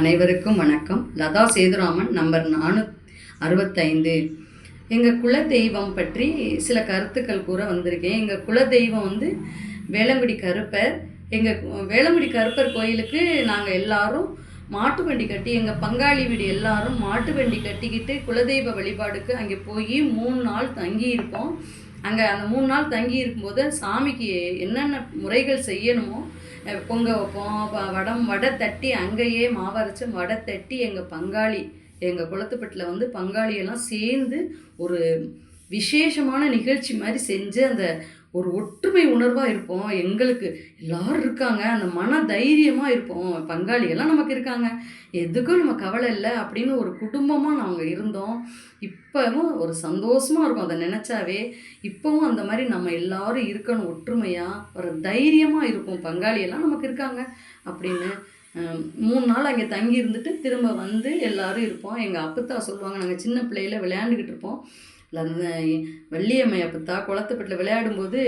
அனைவருக்கும் வணக்கம். லதா சேதுராமன் நம்பர் நானூ அறுபத்தைந்து. எங்கள் குல தெய்வம் பற்றி சில கருத்துக்கள் கூற வந்திருக்கேன். எங்கள் குல தெய்வம் வந்து வேளங்குடி கருப்பர். எங்கள் வேளங்குடி கருப்பர் கோயிலுக்கு நாங்கள் எல்லாரும் மாட்டு வண்டி கட்டி எங்கள் பங்காளி வீடு எல்லாரும் மாட்டு வண்டி கட்டிக்கிட்டு குலதெய்வ வழிபாடுக்கு அங்கே போய் மூணு நாள் தங்கி இருப்போம் அங்கே அந்த மூணு நாள் தங்கி இருக்கும்போது சாமிக்கு என்னென்ன முறைகள் செய்யணுமோ பொங்க வைப்போம் வடம் வடை தட்டி அங்கேயே மாவரைச்சு வடை தட்டி எங்கள் பங்காளி எங்கள் குளத்துப்பட்டில் வந்து பங்காளியெல்லாம் சேர்ந்து ஒரு விசேஷமான நிகழ்ச்சி மாதிரி செஞ்சு அந்த ஒரு ஒற்றுமை உணர்வாக இருப்போம். எங்களுக்கு எல்லாரும் இருக்காங்க. அந்த மன தைரியமாக இருப்போம். பங்காளியெல்லாம் நமக்கு இருக்காங்க. எதுக்கும் நம்ம கவலை இல்லை அப்படின்னு ஒரு குடும்பமாக நாங்கள் இருந்தோம். இப்போவும் ஒரு சந்தோஷமாக இருக்கும் அதை நினச்சாவே. இப்போவும் அந்த மாதிரி நம்ம எல்லாரும் இருக்கணும் ஒற்றுமையாக ஒரு தைரியமாக இருக்கும். பங்காளியெல்லாம் நமக்கு இருக்காங்க அப்படின்னு. மூணு நாள் அங்கே தங்கி இருந்துட்டு திரும்ப வந்து எல்லோரும் இருப்போம். எங்கள் அப்பத்தா சொல்லுவாங்க நாங்கள் சின்ன பிள்ளையில விளையாண்டுக்கிட்டு இருப்போம். வெள்ளியம்மையை அந்த குளத்துப்பட்டில் விளையாடும்போது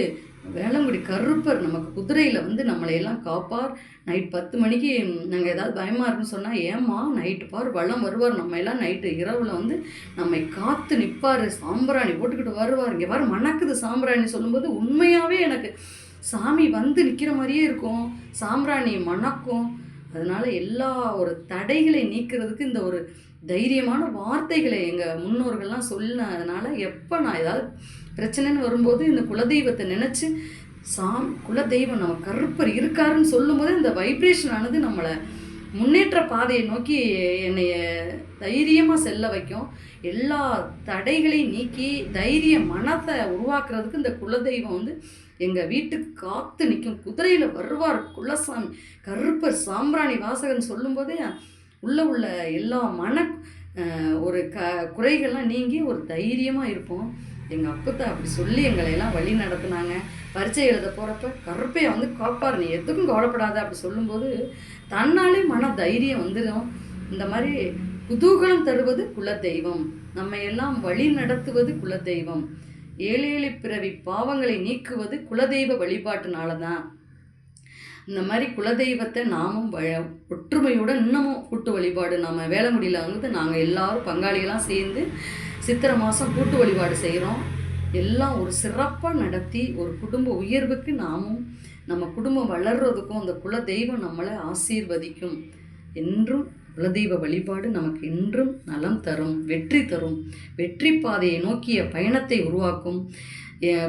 வேளங்குடி கருப்பர் நமக்கு குதிரையில் வந்து நம்மளையெல்லாம் காப்பார். நைட் பத்து மணிக்கு நாங்கள் ஏதாவது பயமாக இருக்குன்னு சொன்னால் ஏம்மா நைட்டு பார் வளம் வருவார். நம்ம எல்லாம் நைட்டு இரவில் வந்து நம்மை காத்து நிற்பார் சாம்பிராணி போட்டுக்கிட்டு வருவார். இங்கே வர மணக்குது சாம்பிராணி சொல்லும்போது உண்மையாகவே எனக்கு சாமி வந்து நிற்கிற மாதிரியே இருக்கும். சாம்பிராணி மணக்கும். அதனால எல்லா ஒரு தடைகளை நீக்கிறதுக்கு இந்த ஒரு தைரியமான வார்த்தைகளை எங்கள் முன்னோர்கள்லாம் சொன்னதுனால எப்போ நான் ஏதாவது பிரச்சனைன்னு வரும்போது இந்த குலதெய்வத்தை நினச்சி சாம் குலதெய்வம் நம்ம கருப்பர் இருக்காருன்னு சொல்லும்போது இந்த வைப்ரேஷன் ஆனது நம்மளை முன்னேற்ற பாதையை நோக்கி என்னைய தைரியமாக செல்ல வைக்கும். எல்லா தடைகளையும் நீக்கி தைரிய மனத்தை உருவாக்குறதுக்கு இந்த குலதெய்வம் வந்து எங்கள் வீட்டுக்கு காத்து நிற்கும். குதிரையில் வருவார் குலசாமி. கருப்பர் சாம்பிராணி வாசகன் சொல்லும்போதே உள்ள உள்ள எல்லா மன ஒரு க குறைகள்லாம் நீங்கி ஒரு தைரியமாக இருப்போம். எங்கள் அப்பத்தை அப்படி சொல்லி எங்களை எல்லாம் வழி நடத்துனாங்க. பரீட்சை எழுத போகிறப்ப கருப்பையை வந்து காப்பார் நீ எதுக்கும் கவலைப்படாத அப்படி சொல்லும்போது தன்னாலே மன தைரியம் வந்துடும் இந்த மாதிரி குதூகலம் தருவது குலதெய்வம். நம்ம எல்லாம் வழி நடத்துவது குலதெய்வம். ஏழை பிறவி பாவங்களை நீக்குவது குலதெய்வ வழிபாட்டுனால தான் இந்த மாதிரி குலதெய்வத்தை நாமும் வ ஒற்றுமையுடன் இன்னமும் கூட்டு வழிபாடு நம்ம முடியல வந்து நாங்கள் எல்லாரும் பங்காளிகளாம் சேர்ந்து சித்திரை மாதம் கூட்டு வழிபாடு செய்கிறோம் எல்லாம் ஒரு சிறப்பாக நடத்தி ஒரு குடும்ப உயர்வுக்கு நாமும் நம்ம குடும்பம் வளர்கிறதுக்கும் அந்த குலதெய்வம் நம்மளை ஆசீர்வதிக்கும். என்றும் குலதெய்வ வழிபாடு நமக்கு என்றும் நலம் தரும் வெற்றி தரும். வெற்றி பாதையை நோக்கிய பயணத்தை உருவாக்கும்.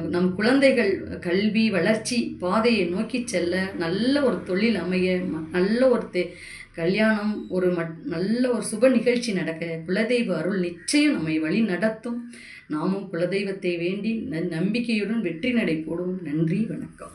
நம் குழந்தைகள் கல்வி வளர்ச்சி பாதையை நோக்கி செல்ல நல்ல ஒரு தொழில் அமைய ம- நல்ல ஒரு கல்யாணம் ஒரு மட் நல்ல ஒரு சுப நிகழ்ச்சி நடக்க குலதெய்வ அருள் நிச்சயம் நம்மை வழி நடத்தும். நாமும் குலதெய்வத்தை வேண்டி நம்பிக்கையுடன் வெற்றி நடை போடுவோம். நன்றி வணக்கம்.